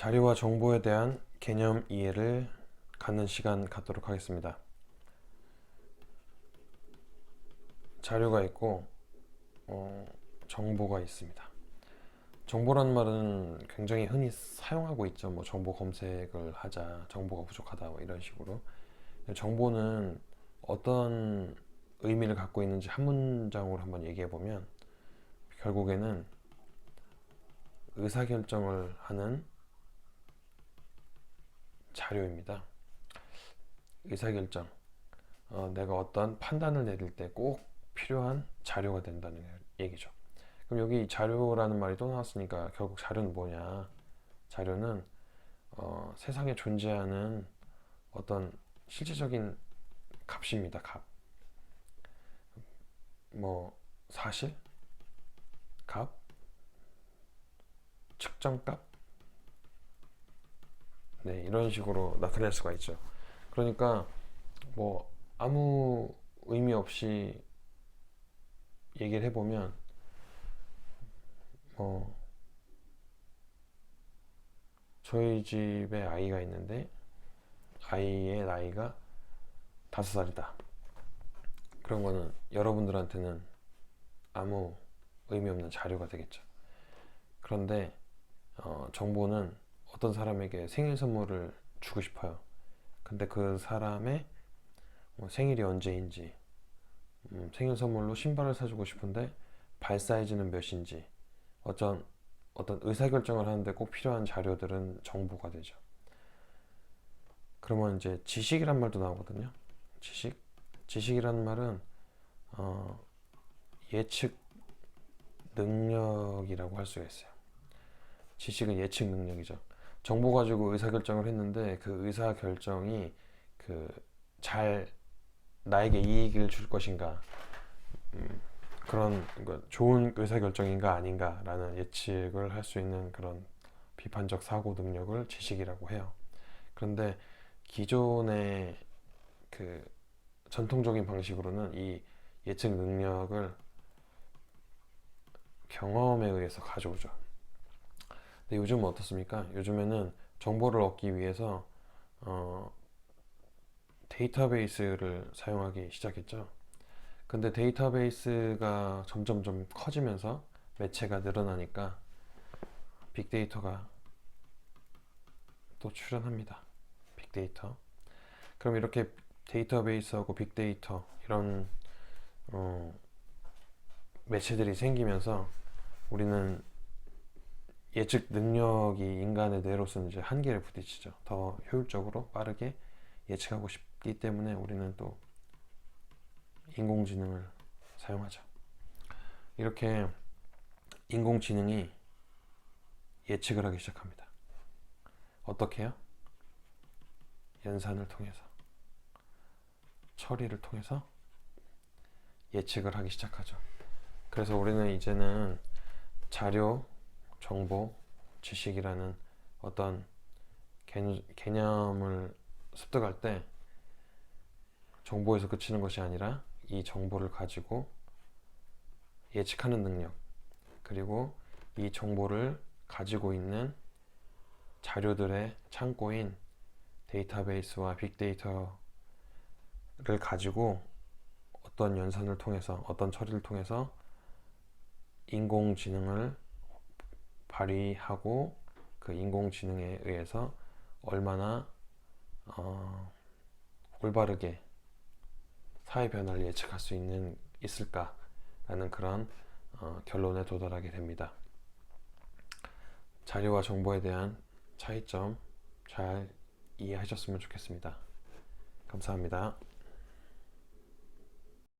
자료와 정보에 대한 개념 이해를 갖는 시간 갖도록 하겠습니다. 자료가 있고 어, 정보가 있습니다. 정보라는 말은 굉장히 흔히 사용하고 있죠. 뭐 정보 검색을 하자, 정보가 부족하다 뭐 이런 식으로. 정보는 어떤 의미를 갖고 있는지 한 문장으로 한번 얘기해 보면 결국에는 의사결정을 하는 자료입니다. 의사결정. 어, 내가 어떤 판단을 내릴 때 꼭 필요한 자료가 된다는 얘기죠. 그럼 여기 자료라는 말이 또 나왔으니까 결국 자료는 뭐냐? 자료는 어, 세상에 존재하는 어떤 실질적인 값입니다. 값. 뭐 사실, 값, 측정값, 네 이런 식으로 나타낼 수가 있죠. 그러니까 뭐 아무 의미 없이 얘기를 해보면 뭐 저희 집에 아이가 있는데 아이의 나이가 다섯 살이다. 그런 거는 여러분들한테는 아무 의미 없는 자료가 되겠죠. 그런데 어, 정보는 어떤 사람에게 생일 선물을 주고 싶어요. 근데 그 사람의 뭐 생일이 언제인지, 음, 생일 선물로 신발을 사주고 싶은데 발 사이즈는 몇인지, 어떤 어떤 의사결정을 하는데 꼭 필요한 자료들은 정보가 되죠. 그러면 이제 지식이란 말도 나오거든요. 지식, 지식이라는 말은 어, 예측 능력이라고 할 수가 있어요. 지식은 예측 능력이죠. 정보 가지고 의사결정을 했는데 그 의사결정이 그 잘 나에게 이익을 줄 것인가 음, 그런 그러니까 좋은 의사결정인가 아닌가라는 예측을 할 수 있는 그런 비판적 사고 능력을 지식이라고 해요. 그런데 기존의 그 전통적인 방식으로는 이 예측 능력을 경험에 의해서 가져오죠. 근데 요즘은 어떻습니까? 요즘에는 정보를 얻기 위해서 어, 데이터베이스를 사용하기 시작했죠. 근데 데이터베이스가 점점 좀 커지면서 매체가 늘어나니까 빅데이터가 또 출현합니다. 빅데이터. 그럼 이렇게 데이터베이스하고 빅데이터 이런 어, 매체들이 생기면서 우리는 예측 능력이 인간의 뇌로서는 이제 한계를 부딪히죠. 더 효율적으로 빠르게 예측하고 싶기 때문에 우리는 또 인공지능을 사용하죠. 이렇게 인공지능이 예측을 하기 시작합니다. 어떻게 해요? 연산을 통해서, 처리를 통해서 예측을 하기 시작하죠. 그래서 우리는 이제는 자료, 정보, 지식이라는 어떤 개념을 습득할 때 정보에서 그치는 것이 아니라 이 정보를 가지고 예측하는 능력, 그리고 이 정보를 가지고 있는 자료들의 창고인 데이터베이스와 빅데이터를 가지고 어떤 연산을 통해서, 어떤 처리를 통해서 인공지능을 발휘하고 그 인공지능에 의해서 얼마나 어, 올바르게 사회 변화를 예측할 수 있는 있을까라는 그런 어, 결론에 도달하게 됩니다. 자료와 정보에 대한 차이점 잘 이해하셨으면 좋겠습니다. 감사합니다.